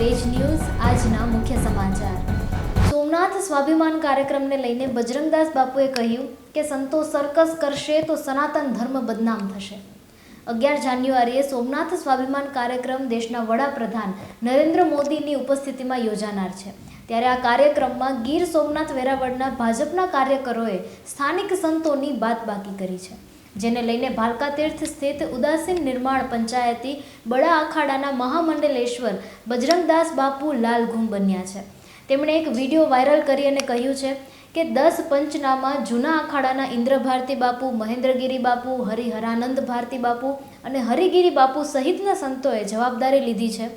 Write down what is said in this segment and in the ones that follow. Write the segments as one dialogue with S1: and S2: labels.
S1: Veg news, આજના મુખ્ય સમાચાર. સોમનાથ સ્વાભિમાન કાર્યક્રમને લઈને બજરંગદાસ બાપુએ કહ્યું કે સંતો સર્કસ કરશે તો સનાતન ધર્મ બદનામ થશે. અગિયાર જાન્યુઆરીએ સોમનાથ સ્વાભિમાન કાર્યક્રમ દેશના વડાપ્રધાન નરેન્દ્ર મોદીની ઉપસ્થિતિમાં યોજાનાર છે. ત્યારે આ કાર્યક્રમમાં ગીર સોમનાથ વેરાવળના ભાજપના કાર્યકરોએ સ્થાનિક સંતોની બાદબાકી કરી છે. જેને લઈને ભાલકા તીર્થ સ્થિત ઉદાસીન નિર્માણ પંચાયતી બડા અખાડાના મહામંડલેશ્વર બજરંગદાસ બાપુ લાલ ગુમ બન્યા છે. તેમણે એક વીડિયો વાયરલ કરી અને કહ્યું છે કે દસ પંચનામા જૂના અખાડાના ઇન્દ્ર ભારતી બાપુ, મહેન્દ્રગીરી બાપુ, હરિહરાનંદ ભારતી બાપુ અને હરિગીરી બાપુ સહિતના સંતોએ જવાબદારી લીધી છે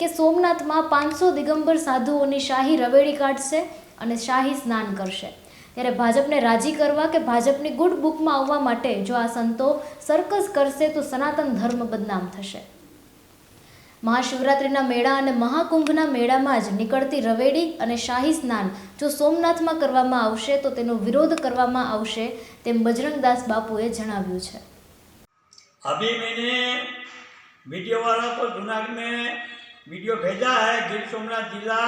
S1: કે સોમનાથમાં પાંચસો દિગંબર સાધુઓની શાહી રવેડી કાઢશે અને શાહી સ્નાન કરશે. ત્યારે ભાજપને રાજી કરવા કે ભાજપની ગુડ બુકમાં આવવા માટે જો આ સંતો સર્કસ કરશે તો સનાતન ધર્મ બદનામ થશે મહાશિવરાત્રિના મેળા અને મહાકુંભના મેળામાં જ નીકળતી રવેડી અને શાહી સ્નાન જો સોમનાથમાં કરવામાં આવશે તો તેનો વિરોધ કરવામાં આવશે તેમ બજરંગદાસ બાપુએ જણાવ્યું છે
S2: अभी मैंने वीडियो वालों को जूनागढ़ में वीडियो भेजा है गिर सोमनाथ जिला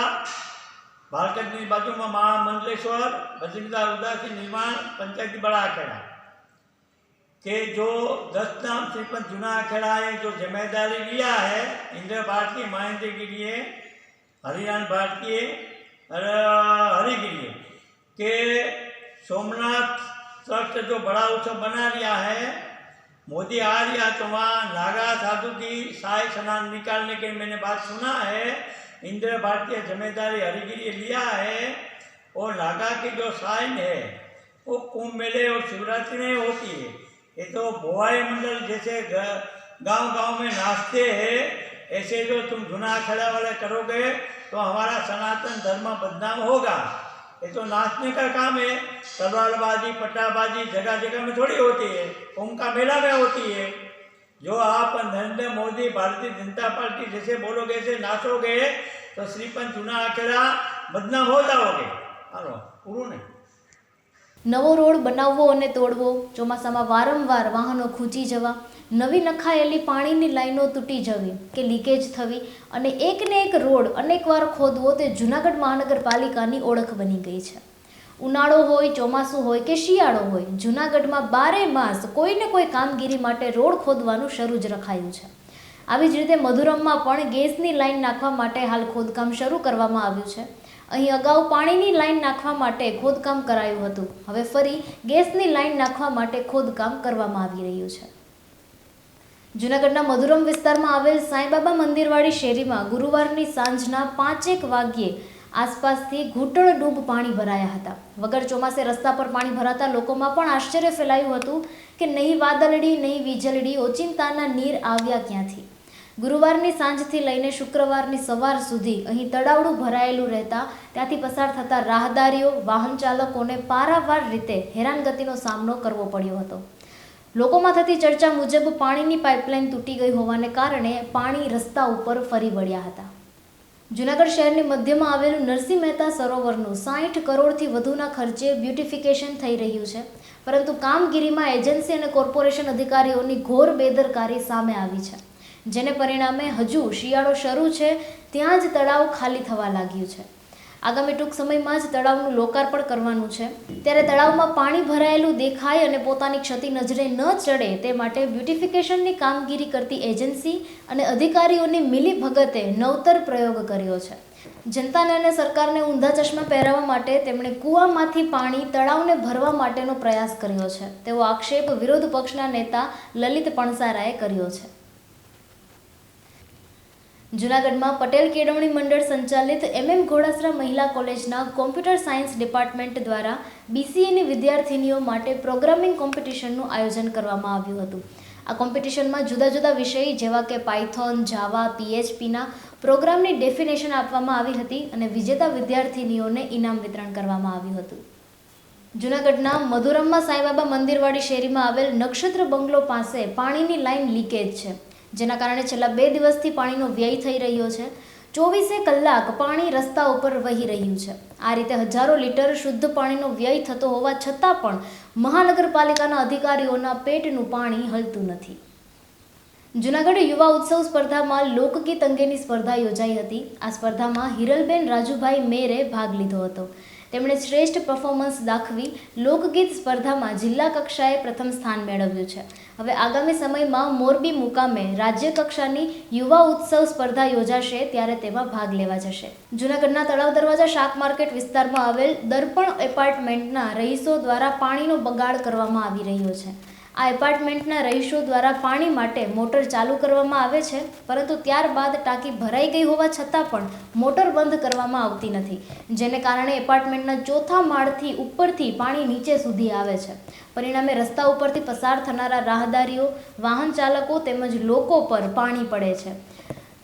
S2: बाजू में महामंडलेश्वर बजरंगदास उदासी निर्माण पंचायती बड़ा अखेड़ा के जो दस नाम से जूना अखेड़ा है जो ज़िम्मेदारी लिया है इंद्र भारतीय महेंद्र गिरी हरियाण भारती और हरिगिरी के सोमनाथ ट्रस्ट जो बड़ा उत्सव बना लिया है मोदी आ रहा तो वहाँ नागा साधु की साय स्नान निकालने के मैंने बात सुना है इंदिरा भारतीय ज़िम्मेदारी हरिगिरी लिया है और नागा की जो साइन है, वो कुंभ मेले और शिवरात्रि में होती है। ये तो भोवाई मंडल जैसे गाँव गाँव में नाचते हैं। ऐसे जो तुम जुना खड़ा वाले करोगे तो हमारा सनातन धर्म बदनाम होगा। ये तो नाचने का काम है। तलवारबाजी पट्टाबाजी जगह जगह में थोड़ी होती है। कुंभ का मेला में होती है। જો आप नरेंद्र मोदी भारतीय जनता पार्टी जैसे बोलोगे ऐसे नाचोगे तो श्रीपंत चुनाव आखेरा बदनाम हो जाओगे હાલો, પૂરું ને?
S1: નવો રોડ બનાવવો અને તોડવો, ચોમાસામાં વારંવાર વાહનો ખૂંચી જવા, નવી નખાયેલી પાણીની લાઈનો તૂટી જવી, કે લીકેજ થવી, અને એકને એક રોડ અનેકવાર ખોદવો તે જૂનાગઢ મહાનગરપાલિકાની ઓળખ બની ગઈ છે. ઉનાળો હોય, ચોમાસું હોય કે શિયાળો હોય, જૂનાગઢમાં બારે માસ કોઈને કોઈ કામગીરી માટે રોડ ખોદવાનું શરૂ જ રખાયું છે. આવી જ રીતે મધુરમમાં પણ ગેસની લાઈન નાખવા માટે હાલ ખોદકામ શરૂ કરવામાં આવ્યું છે. અહીં અગાઉ પાણીની લાઈન નાખવા માટે ખોદકામ કરાયું હતું. હવે ફરી ગેસની લાઈન નાખવા માટે ખોદકામ કરવામાં આવી રહ્યું છે. જૂનાગઢના મધુરમ વિસ્તારમાં આવેલ સાંઈબાબા મંદિરવાળી શેરીમાં ગુરુવારની સાંજના પાંચેક વાગ્યે આસપાસથી ઘૂંટણ ડૂબ પાણી ભરાયા હતા. વગર ચોમાસે રસ્તા પર પાણી ભરાતા લોકોમાં પણ આશ્ચર્ય ફેલાયું હતું કે નહીં વાદળડી, નહીં વીજળડી, ઓચિંતાના નીર આવ્યા ક્યાંથી? ગુરુવારની સાંજથી લઈને શુક્રવારની સવાર સુધી અહીં તળાવડું ભરાયેલું રહેતા, ત્યાંથી પસાર થતા રાહદારીઓ, વાહન ચાલકોને પારાવાર રીતે હેરાનગતિનો સામનો કરવો પડ્યો હતો. લોકોમાં થતી ચર્ચા મુજબ પાણીની પાઇપલાઇન તૂટી ગઈ હોવાને કારણે પાણી રસ્તા ઉપર ફરી વળ્યા હતા. જૂનાગઢ શહેરની મધ્યમાં આવેલું નરસિંહ મહેતા સરોવરનું સાઠ કરોડથી વધુના ખર્ચે બ્યુટિફિકેશન થઈ રહ્યું છે. પરંતુ કામગીરીમાં એજન્સી અને કોર્પોરેશન અધિકારીઓની ઘોર બેદરકારી સામે આવી છે. જેને પરિણામે હજુ શિયાળો શરૂ છે, ત્યાં જ તળાવ ખાલી થવા લાગ્યું છે. આગામી ટૂંક સમયમાં જ તળાવનું લોકાર્પણ કરવાનું છે. ત્યારે તળાવમાં પાણી ભરાયેલું દેખાય અને પોતાની ક્ષતિ નજરે ન ચડે તે માટે બ્યુટિફિકેશનની કામગીરી કરતી એજન્સી અને અધિકારીઓની મિલી ભગતે નવતર પ્રયોગ કર્યો છે. જનતાને અને સરકારને ઊંધા ચશ્મા પહેરાવવા માટે તેમણે કૂવામાંથી પાણી તળાવને ભરવા માટેનો પ્રયાસ કર્યો છે. તેવો આક્ષેપ વિરોધ પક્ષના નેતા લલિત પણસારાએ કર્યો છે. જૂનાગઢમાં પટેલ કેળવણી મંડળ સંચાલિત એમએમ ઘોડાસરા મહિલા કોલેજના કોમ્પ્યુટર સાયન્સ ડિપાર્ટમેન્ટ દ્વારા બીસીએની વિદ્યાર્થીનીઓ માટે પ્રોગ્રામિંગ કોમ્પિટિશનનું આયોજન કરવામાં આવ્યું હતું. આ કોમ્પિટિશનમાં જુદા જુદા વિષય, જેવા કે પાયથોન, જાવા, પીએચપીના પ્રોગ્રામની ડેફિનેશન આપવામાં આવી હતી અને વિજેતા વિદ્યાર્થીનીઓને ઇનામ વિતરણ કરવામાં આવ્યું હતું. જૂનાગઢના મધુરમમાં સાંઈબાબા મંદિરવાળી શેરીમાં આવેલ નક્ષત્ર બંગલો પાસે પાણીની લાઇન લીકેજ છે. જેના કારણે છેલ્લા બે દિવસથી પાણીનો વ્યય થઈ રહ્યો છે. ચોવીસે કલાક પાણી રસ્તા ઉપર વહી રહ્યું છે. આ રીતે હજારો લીટર શુદ્ધ પાણીનો વ્યય થતો હોવા છતાં પણ મહાનગરપાલિકાના અધિકારીઓના પેટનું પાણી હલતું નથી. જુનાગઢ યુવા ઉત્સવ સ્પર્ધામાં લોકગીત અંગેની સ્પર્ધા યોજાઈ હતી. આ સ્પર્ધામાં હિરલબેન રાજુભાઈ મેરે ભાગ લીધો હતો. તેમણે શ્રેષ્ઠ પરફોર્મન્સ દાખવી લોકગીત સ્પર્ધામાં જિલ્લા કક્ષાએ પ્રથમ સ્થાન મેળવ્યું છે. હવે આગામી સમયમાં મોરબી મુકામે રાજ્ય કક્ષાની યુવા ઉત્સવ સ્પર્ધા યોજાશે ત્યારે તેમાં ભાગ લેવા જશે. જૂનાગઢના તળાવ દરવાજા શાક માર્કેટ વિસ્તારમાં આવેલ દર્પણ એપાર્ટમેન્ટના રહીશો દ્વારા પાણીનો બગાડ કરવામાં આવી રહ્યો છે. આ એપાર્ટમેન્ટના રહીશો દ્વારા પાણી માટે મોટર ચાલુ કરવામાં આવે છે, પરંતુ ત્યારબાદ ટાંકી ભરાઈ ગઈ હોવા છતાં પણ મોટર બંધ કરવામાં આવતી નથી, જેને કારણે એપાર્ટમેન્ટના ચોથા માળથી ઉપરથી પાણી નીચે સુધી આવે છે. પરિણામે રસ્તા ઉપરથી પસાર થનારા રાહદારીઓ, વાહન ચાલકો તેમજ લોકો પર પાણી પડે છે.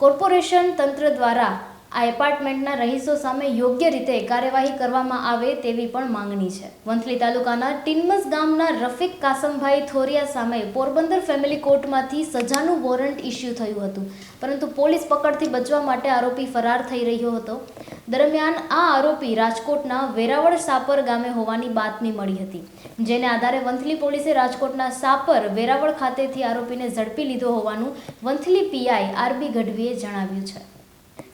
S1: કોર્પોરેશન તંત્ર દ્વારા આ એપાર્ટમેન્ટના રહીશો સામે યોગ્ય રીતે કાર્યવાહી કરવામાં આવે તેવી પણ માંગણી છે. વંથલી તાલુકાના ટિન્મસ ગામના રફીક કાસમભાઈ થોરિયા સામે પોરબંદર ફેમિલી કોર્ટમાંથી સજાનું વોરંટ ઇસ્યુ થયું હતું. પરંતુ પોલીસ પકડથી બચવા માટે આરોપી ફરાર થઈ રહ્યો હતો. દરમિયાન આ આરોપી રાજકોટના વેરાવળ સાપર ગામે હોવાની બાતમી મળી હતી. જેને આધારે વંથલી પોલીસે રાજકોટના સાપર વેરાવળ ખાતેથી આરોપીને ઝડપી લીધો હોવાનું વંથલી પીઆઈ આરબી ગઢવીએ જણાવ્યું છે.